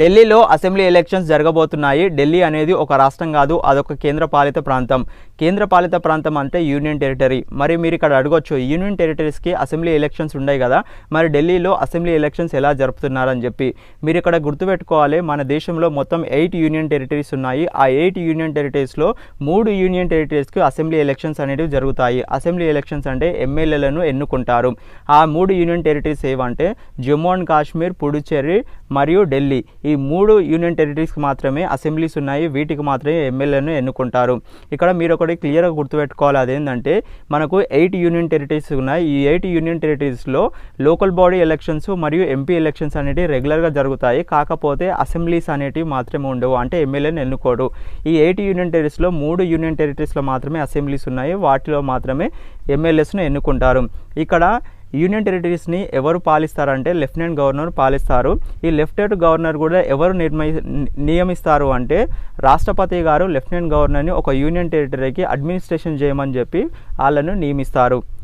ఢిల్లీలో assembly elections జరగబోతున్నాయి. ఢిల్లీ అనేది ఒక రాష్ట్రం కాదు అదొక కేంద్రపాలిత ప్రాంతం. కేంద్రపాలిత ప్రాంతం అంటే యూనియన్ టెరిటరీ. మరి మీరు ఇక్కడ అడగొచ్చు యూనియన్ టెరిటరీస్కి అసెంబ్లీ ఎలక్షన్స్ ఉన్నాయి కదా మరి ఢిల్లీలో అసెంబ్లీ ఎలక్షన్స్ ఎలా జరుపుతున్నారని చెప్పి. మీరు ఇక్కడ గుర్తుపెట్టుకోవాలి మన దేశంలో మొత్తం ఎయిట్ యూనియన్ టెరిటరీస్ ఉన్నాయి. ఆ ఎయిట్ యూనియన్ టెరిటరీస్లో మూడు యూనియన్ టెరిటరీస్కి అసెంబ్లీ ఎలక్షన్స్ అనేవి జరుగుతాయి. అసెంబ్లీ ఎలక్షన్స్ అంటే ఎమ్మెల్యేలను ఎన్నుకుంటారు. ఆ మూడు యూనియన్ టెరిటరీస్ ఏవంటే జమ్మూ అండ్ కాశ్మీర్ పుడుచ్చేరి మరియు ఢిల్లీ. ఈ మూడు యూనియన్ టెరిటరీస్కి మాత్రమే అసెంబ్లీస్ ఉన్నాయి. వీటికి మాత్రమే ఎమ్మెల్యేను ఎన్నుకుంటారు. ఇక్కడ మీరు ఒకటి క్లియర్గా గుర్తుపెట్టుకోవాలి. అదేంటంటే మనకు ఎయిట్ యూనియన్ టెరిటరీస్ ఉన్నాయి. ఈ ఎయిట్ యూనియన్ టెరిటరీస్లో లోకల్ బాడీ ఎలక్షన్స్ మరియు ఎంపీ ఎలక్షన్స్ అనేటివి రెగ్యులర్గా జరుగుతాయి. కాకపోతే అసెంబ్లీస్ అనేటివి మాత్రమే ఉండవు. అంటే ఎమ్మెల్యేని ఎన్నుకోడు ఈ ఎయిట్ యూనియన్ టెరిటరీస్లో మూడు యూనియన్ టెరిటరీస్లో మాత్రమే అసెంబ్లీస్ ఉన్నాయి. వాటిలో మాత్రమే ఎమ్మెల్యేస్ను ఎన్నుకుంటారు. ఇక్కడ యూనియన్ టెరిటరీస్ని ఎవరు పాలిస్తారంటే లెఫ్టినెంట్ గవర్నర్ పాలిస్తారు. ఈ లెఫ్టినెంట్ గవర్నర్ కూడా ఎవరు నిర్మయి నియమిస్తారు అంటే రాష్ట్రపతి గారు లెఫ్టినెంట్ గవర్నర్ని ఒక యూనియన్ టెరిటరీకి అడ్మినిస్ట్రేషన్ చేయమని చెప్పి వాళ్ళను నియమిస్తారు.